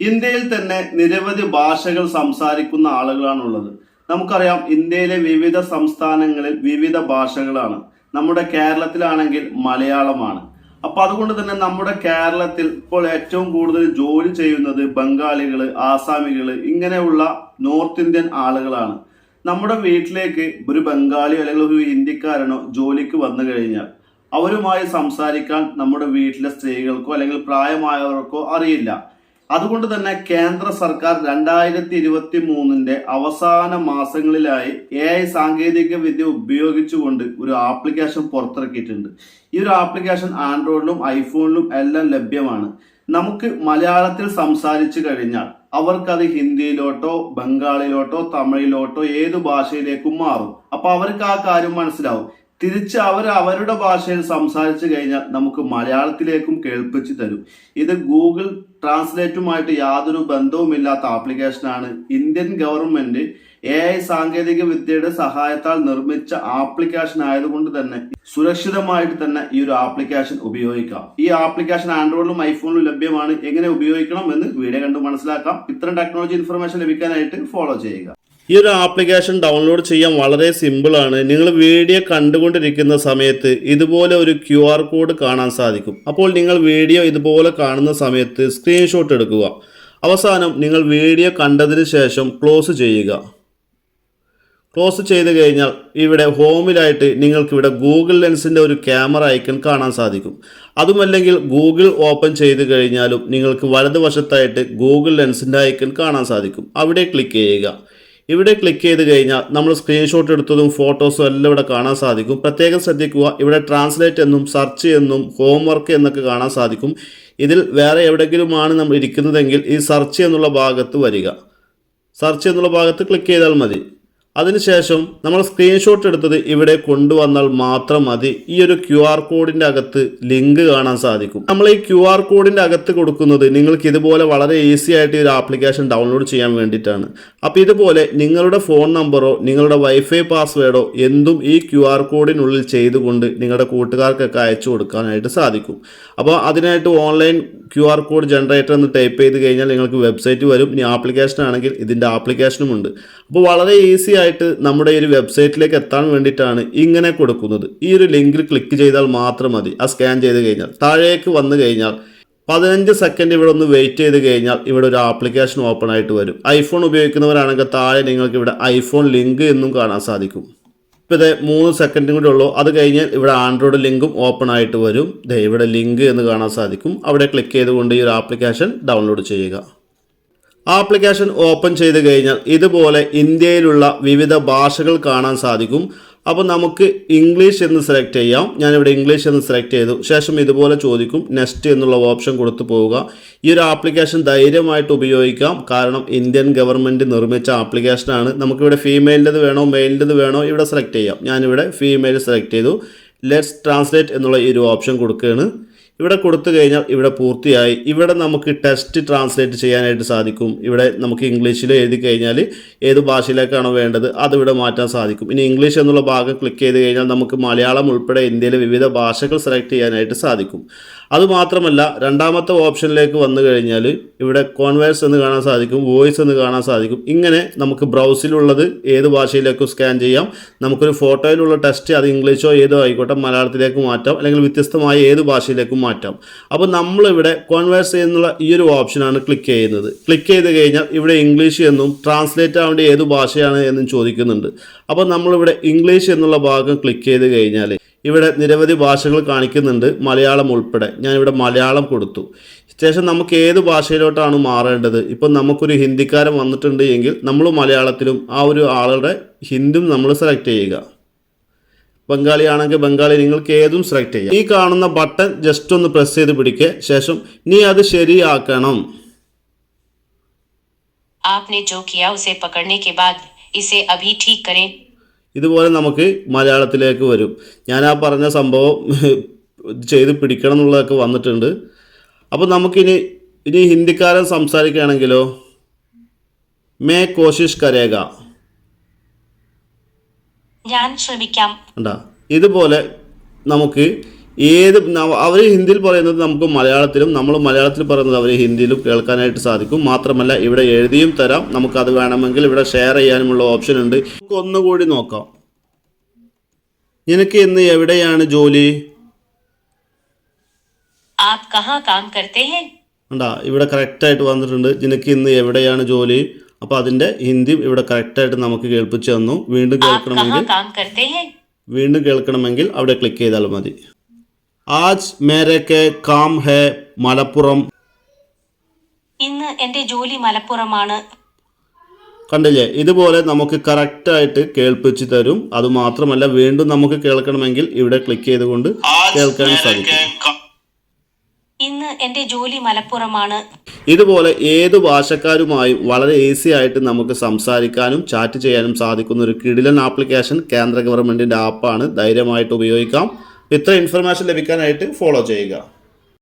ഇന്ത്യയിൽ തന്നെ നിരവധി ഭാഷകൾ സംസാരിക്കുന്ന ആളുകളാണുള്ളത്. നമുക്കറിയാം ഇന്ത്യയിലെ വിവിധ സംസ്ഥാനങ്ങളിൽ വിവിധ ഭാഷകളാണ്. നമ്മുടെ കേരളത്തിലാണെങ്കിൽ മലയാളമാണ്. അപ്പൊ അതുകൊണ്ട് തന്നെ നമ്മുടെ കേരളത്തിൽ ഇപ്പോൾ ഏറ്റവും കൂടുതൽ ജോലി ചെയ്യുന്നത് ബംഗാളികൾ ആസാമികൾ ഇങ്ങനെയുള്ള നോർത്ത് ഇന്ത്യൻ ആളുകളാണ്. നമ്മുടെ വീട്ടിലേക്ക് ഒരു ബംഗാളി അല്ലെങ്കിൽ ഒരു ഹിന്ദിക്കാരനോ ജോലിക്ക് വന്നു കഴിഞ്ഞാൽ അവരുമായി സംസാരിക്കാൻ നമ്മുടെ വീട്ടിലെ സ്ത്രീകൾക്കോ അല്ലെങ്കിൽ പ്രായമായവർക്കോ അറിയില്ല. അതുകൊണ്ട് തന്നെ കേന്ദ്ര സർക്കാർ രണ്ടായിരത്തി ഇരുപത്തി മൂന്നിന്റെ അവസാന മാസങ്ങളിലായി എ ഐ സാങ്കേതിക വിദ്യ ഉപയോഗിച്ചുകൊണ്ട് ഒരു ആപ്ലിക്കേഷൻ പുറത്തിറക്കിയിട്ടുണ്ട്. ഈ ഒരു ആപ്ലിക്കേഷൻ ആൻഡ്രോയിഡിലും ഐഫോണിലും എല്ലാം ലഭ്യമാണ്. നമുക്ക് മലയാളത്തിൽ സംസാരിച്ചു കഴിഞ്ഞാൽ അവർക്കത് ഹിന്ദിയിലോട്ടോ ബംഗാളിലോട്ടോ തമിഴിലോട്ടോ ഏത് ഭാഷയിലേക്കും മാറും. അപ്പൊ അവർക്ക് ആ കാര്യം മനസ്സിലാവും. തിരിച്ച് അവർ അവരുടെ ഭാഷയിൽ സംസാരിച്ചു കഴിഞ്ഞാൽ നമുക്ക് മലയാളത്തിലേക്കും കേൾപ്പിച്ചു തരും. ഇത് ഗൂഗിൾ ട്രാൻസ്ലേറ്റുമായിട്ട് യാതൊരു ബന്ധവുമില്ലാത്ത ആപ്ലിക്കേഷനാണ്. ഇന്ത്യൻ ഗവൺമെന്റ് എ ഐ സാങ്കേതിക വിദ്യയുടെ സഹായത്താൽ നിർമ്മിച്ച ആപ്ലിക്കേഷൻ ആയതുകൊണ്ട് തന്നെ സുരക്ഷിതമായിട്ട് തന്നെ ഈ ഒരു ആപ്ലിക്കേഷൻ ഉപയോഗിക്കാം. ഈ ആപ്ലിക്കേഷൻ ആൻഡ്രോയിഡിലും ഐഫോണിലും ലഭ്യമാണ്. എങ്ങനെ ഉപയോഗിക്കണം എന്ന് വീഡിയോ കണ്ട് മനസ്സിലാക്കാം. ഇത്തരം ടെക്നോളജി ഇൻഫർമേഷൻ ലഭിക്കാനായിട്ട് ഫോളോ ചെയ്യുക. ഈ ഒരു ആപ്ലിക്കേഷൻ ഡൗൺലോഡ് ചെയ്യാൻ വളരെ സിമ്പിളാണ് നിങ്ങൾ വീഡിയോ കണ്ടുകൊണ്ടിരിക്കുന്ന സമയത്ത് ഇതുപോലെ ഒരു ക്യു ആർ കോഡ് കാണാൻ സാധിക്കും. അപ്പോൾ നിങ്ങൾ വീഡിയോ ഇതുപോലെ കാണുന്ന സമയത്ത് സ്ക്രീൻഷോട്ട് എടുക്കുക. അവസാനം നിങ്ങൾ വീഡിയോ കണ്ടതിന് ശേഷം ക്ലോസ് ചെയ്യുക. ക്ലോസ് ചെയ്ത് കഴിഞ്ഞാൽ ഇവിടെ ഹോമിലായിട്ട് നിങ്ങൾക്കിവിടെ ഗൂഗിൾ ലെൻസിന്റെ ഒരു ക്യാമറ ഐക്കൺ കാണാൻ സാധിക്കും. അതുമല്ലെങ്കിൽ ഗൂഗിൾ ഓപ്പൺ ചെയ്ത് കഴിഞ്ഞാലും നിങ്ങൾക്ക് വലതുവശത്തായിട്ട് ഗൂഗിൾ ലെൻസിന്റെ ഐക്കൺ കാണാൻ സാധിക്കും. അവിടെ ക്ലിക്ക് ചെയ്യുക. ഇവിടെ ക്ലിക്ക് ചെയ്ത് കഴിഞ്ഞാൽ നമ്മൾ സ്ക്രീൻഷോട്ട് എടുത്തതും ഫോട്ടോസും എല്ലാം ഇവിടെ കാണാൻ സാധിക്കും. പ്രത്യേകം ശ്രദ്ധിക്കുക ഇവിടെ ട്രാൻസ്ലേറ്റ് എന്നും സെർച്ച് എന്നും ഹോംവർക്ക് എന്നൊക്കെ കാണാൻ സാധിക്കും. ഇതിൽ വേറെ എവിടെയെങ്കിലുമാണ് നമ്മൾ ഇരിക്കുന്നതെങ്കിൽ ഈ സെർച്ച് എന്നുള്ള ഭാഗത്ത് വരിക. സെർച്ച് എന്നുള്ള ഭാഗത്ത് ക്ലിക്ക് ചെയ്താൽ മതി. അതിനുശേഷം നമ്മൾ സ്ക്രീൻഷോട്ട് എടുത്തത് ഇവിടെ കൊണ്ടുവന്നാൽ മാത്രം മതി. ഈ ഒരു ക്യു ആർ കോഡിന്റെ അകത്ത് ലിങ്ക് കാണാൻ സാധിക്കും. നമ്മൾ ഈ ക്യു ആർ കോഡിന്റെ അകത്ത് കൊടുക്കുന്നത് നിങ്ങൾക്ക് ഇതുപോലെ വളരെ ഈസി ആയിട്ട് ഒരു ആപ്ലിക്കേഷൻ ഡൗൺലോഡ് ചെയ്യാൻ വേണ്ടിയിട്ടാണ്. അപ്പോൾ ഇതുപോലെ നിങ്ങളുടെ ഫോൺ നമ്പറോ നിങ്ങളുടെ വൈഫൈ പാസ്വേഡോ എന്തും ഈ ക്യു ആർ കോഡിനുള്ളിൽ ചെയ്തുകൊണ്ട് നിങ്ങളുടെ കൂട്ടുകാർക്കൊക്കെ അയച്ചു കൊടുക്കാനായിട്ട് സാധിക്കും. അപ്പോൾ അതിനായിട്ട് online Q R code generator എന്ന് ടൈപ്പ് ചെയ്ത് കഴിഞ്ഞാൽ നിങ്ങൾക്ക് വെബ്സൈറ്റ് വരും. ഇനി ആപ്ലിക്കേഷൻ ആണെങ്കിൽ ഇതിന്റെ ആപ്ലിക്കേഷനും ഉണ്ട്. അപ്പോൾ വളരെ ഈസി ആയിട്ട് നമ്മുടെ ഒരു വെബ്സൈറ്റിലേക്ക് എത്താൻ വേണ്ടിയിട്ടാണ് ഇങ്ങനെ കൊടുക്കുന്നത്. ഈ ഒരു ലിങ്കിൽ ക്ലിക്ക് ചെയ്താൽ മാത്രം മതി. ആ സ്കാൻ ചെയ്ത് കഴിഞ്ഞാൽ. താഴേക്ക് വന്നു കഴിഞ്ഞാൽ പതിനഞ്ച് സെക്കൻഡ് ഇവിടെ ഒന്ന് വെയിറ്റ് ചെയ്ത് കഴിഞ്ഞാൽ ഇവിടെ ഒരു ആപ്ലിക്കേഷൻ ഓപ്പൺ ആയിട്ട് വരും. ഐഫോൺ ഉപയോഗിക്കുന്നവരാണെങ്കിൽ താഴെ നിങ്ങൾക്ക് ഇവിടെ ഐഫോൺ ലിങ്ക് എന്നും കാണാൻ സാധിക്കും. ഇപ്പോൾ ഇത് മൂന്ന് സെക്കൻഡും കൂടി ഉള്ളൂ. അത് കഴിഞ്ഞ് ഇവിടെ ആൻഡ്രോയിഡ് ലിങ്കും ഓപ്പൺ ആയിട്ട് വരും. ഇവിടെ ലിങ്ക് എന്ന് കാണാൻ സാധിക്കും. അവിടെ ക്ലിക്ക് ചെയ്തുകൊണ്ട് ഈ ഒരു ആപ്ലിക്കേഷൻ ഡൗൺലോഡ് ചെയ്യുക. ആപ്ലിക്കേഷൻ ഓപ്പൺ ചെയ്ത് കഴിഞ്ഞാൽ ഇതുപോലെ ഇന്ത്യയിലുള്ള വിവിധ ഭാഷകൾ കാണാൻ സാധിക്കും. അപ്പോൾ നമുക്ക് ഇംഗ്ലീഷ് എന്ന് സെലക്ട് ചെയ്യാം. ഞാനിവിടെ ഇംഗ്ലീഷ് എന്ന് സെലക്ട് ചെയ്തു. ശേഷം ഇതുപോലെ ചോദിക്കും നെക്സ്റ്റ് എന്നുള്ള ഓപ്ഷൻ കൊടുത്തു പോവുക. ഈ ഒരു ആപ്ലിക്കേഷൻ ധൈര്യമായിട്ട് ഉപയോഗിക്കാം. കാരണം ഇന്ത്യൻ ഗവൺമെന്റ് നിർമ്മിച്ച ആപ്ലിക്കേഷനാണ് നമുക്കിവിടെ ഫീമെയിലിന്റെത് വേണോ മെയിലിന്റെത് വേണോ ഇവിടെ സെലക്ട് ചെയ്യാം. ഞാനിവിടെ ഫീമെയിൽ സെലക്ട് ചെയ്തു. ലെറ്റ്സ് ട്രാൻസ്ലേറ്റ് എന്നുള്ള ഈ ഒരു ഓപ്ഷൻ കൊടുക്കുകയാണ്. ഇവിടെ കൊടുത്തു കഴിഞ്ഞാൽ ഇവിടെ പൂർത്തിയായി. ഇവിടെ നമുക്ക് ടെസ്റ്റ് ട്രാൻസ്ലേറ്റ് ചെയ്യാനായിട്ട് സാധിക്കും. ഇവിടെ നമുക്ക് ഇംഗ്ലീഷിൽ എഴുതി കഴിഞ്ഞാൽ ഏത് ഭാഷയിലേക്കാണോ വേണ്ടത് അതിവിടെ മാറ്റാൻ സാധിക്കും. ഇനി ഇംഗ്ലീഷ് എന്നുള്ള ഭാഗം ക്ലിക്ക് ചെയ്ത് കഴിഞ്ഞാൽ നമുക്ക് മലയാളം ഉൾപ്പെടെ ഇന്ത്യയിലെ വിവിധ ഭാഷകൾ സെലക്ട് ചെയ്യാനായിട്ട് സാധിക്കും. അതുമാത്രമല്ല രണ്ടാമത്തെ ഓപ്ഷനിലേക്ക് വന്നു കഴിഞ്ഞാൽ ഇവിടെ കോൺവേഴ്സ് എന്ന് കാണാൻ സാധിക്കും വോയിസ് എന്ന് കാണാൻ സാധിക്കും. ഇങ്ങനെ നമുക്ക് ബ്രൗസിലുള്ളത് ഏത് ഭാഷയിലേക്കും സ്കാൻ ചെയ്യാം. നമുക്കൊരു ഫോട്ടോയിലുള്ള ടെസ്റ്റ് അത് ഇംഗ്ലീഷോ ഏതോ ആയിക്കോട്ടെ മലയാളത്തിലേക്ക് മാറ്റാം അല്ലെങ്കിൽ വ്യത്യസ്തമായ ഏത് ഭാഷയിലേക്കും മാറ്റാം. അപ്പോൾ നമ്മളിവിടെ കോൺവേഴ്സ് എന്നുള്ള ഈ ഒരു ഓപ്ഷനാണ് ക്ലിക്ക് ചെയ്യുന്നത്. ക്ലിക്ക് ചെയ്ത് കഴിഞ്ഞാൽ ഇവിടെ ഇംഗ്ലീഷ് എന്നും ട്രാൻസ്ലേറ്റ് ആവേണ്ട ഏത് ഭാഷയാണ് എന്നും ചോദിക്കുന്നുണ്ട്. അപ്പോൾ നമ്മളിവിടെ ഇംഗ്ലീഷ് എന്നുള്ള ഭാഗം ക്ലിക്ക് ചെയ്ത് കഴിഞ്ഞാൽ ഇവിടെ നിരവധി ഭാഷകൾ കാണിക്കുന്നുണ്ട് മലയാളം ഉൾപ്പെടെ ഞാനിവിടെ മലയാളം കൊടുത്തു ശേഷം നമുക്ക് ഏത് ഭാഷയിലോട്ടാണ് മാറേണ്ടത് ഇപ്പം നമുക്കൊരു ഹിന്ദിക്കാരൻ വന്നിട്ടുണ്ട് എങ്കിൽ നമ്മൾ മലയാളത്തിലും ആ ഒരു ആളുടെ ഹിന്ദും നമ്മൾ സെലക്ട് ചെയ്യുക ബംഗാളി ആണെങ്കിൽ ബംഗാളി നിങ്ങൾക്ക് ഏതും സെലക്ട് ചെയ്യാം ഈ കാണുന്ന ബട്ടൺ ജസ്റ്റ് ഒന്ന് പ്രസ് ചെയ്ത് പിടിക്കുക ശേഷം നീ അത് ശരിയാക്കണം आपने जो किया उसे पकड़ने के बाद इसे अभी ठीक करें ഇതുപോലെ നമുക്ക് മലയാളത്തിലേക്ക് വരും. ഞാൻ ആ പറഞ്ഞ സംഭവം ചെയ്ത് പിടിക്കണം എന്നുള്ളതൊക്കെ വന്നിട്ടുണ്ട്. അപ്പോൾ നമുക്കിനി ഇനി ഹിന്ദിക്കാരൻ സംസാരിക്കുകയാണെങ്കിലോ? മേ കോശിഷ് കരേഗ. ഞാൻ ശ്രമിക്കാം. ഉണ്ടാ ഇതുപോലെ നമുക്ക് ഏത് അവർ ഹിന്ദിയിൽ പറയുന്നത് നമുക്ക് മലയാളത്തിലും നമ്മൾ മലയാളത്തിൽ പറയുന്നത് അവർ ഹിന്ദിയിലും കേൾക്കാനായിട്ട് സാധിക്കും. മാത്രമല്ല ഇവിടെ എഴുതിയും തരാം. നമുക്കത് വേണമെങ്കിൽ ഇവിടെ ഷെയർ ചെയ്യാനുമുള്ള ഓപ്ഷൻ ഉണ്ട്. നമുക്ക് ഒന്നുകൂടി നോക്കാം. നിനക്ക് ഇന്ന് എവിടെയാണ് ജോലി? ഇവിടെ ഇവിടെ കറക്റ്റായിട്ട് വന്നിട്ടുണ്ട്. നിനക്ക് ഇന്ന് എവിടെയാണ് ജോലി? അപ്പോൾ അതിന്റെ ഹിന്ദി ഇവിടെ കറക്റ്റായിട്ട് നമുക്ക് കേൾപ്പിച്ചു തന്നു. വീണ്ടും കേൾക്കണമെങ്കിൽ വീണ്ടും കേൾക്കണമെങ്കിൽ അവിടെ ക്ലിക്ക് ചെയ്താൽ മതി. ആജ് മേരക്കെ കാം ഹെ മലപ്പുറം. ഇന്ന് എന്റെ ജോലി മലപ്പുറമാണ്. കണ്ടില്ലേ? ഇതുപോലെ നമുക്ക് കറക്റ്റായിട്ട് കേൾപ്പിച്ച് തരും. അത് മാത്രമല്ല വീണ്ടും നമുക്ക് കേൾക്കണമെങ്കിൽ ഇവിടെ ക്ലിക്ക് ചെയ്തുകൊണ്ട് കേൾക്കാൻ സാധിക്കും. ഇന്ന് എന്റെ ജോലി മലപ്പുറമാണ്. ഇതുപോലെ ഏത് ഭാഷക്കാരുമായും വളരെ ഈസി ആയിട്ട് നമുക്ക് സംസാരിക്കാനും ചാറ്റ് ചെയ്യാനും സാധിക്കുന്ന ഒരു കിടിലൻ ആപ്ലിക്കേഷൻ കേന്ദ്ര ഗവൺമെന്റിന്റെ ആപ്പാണ് ധൈര്യമായിട്ട് ഉപയോഗിക്കാം. ഇത്ര ഇൻഫർമേഷൻ ലഭിക്കാനായിട്ട് ഫോളോ ചെയ്യുക.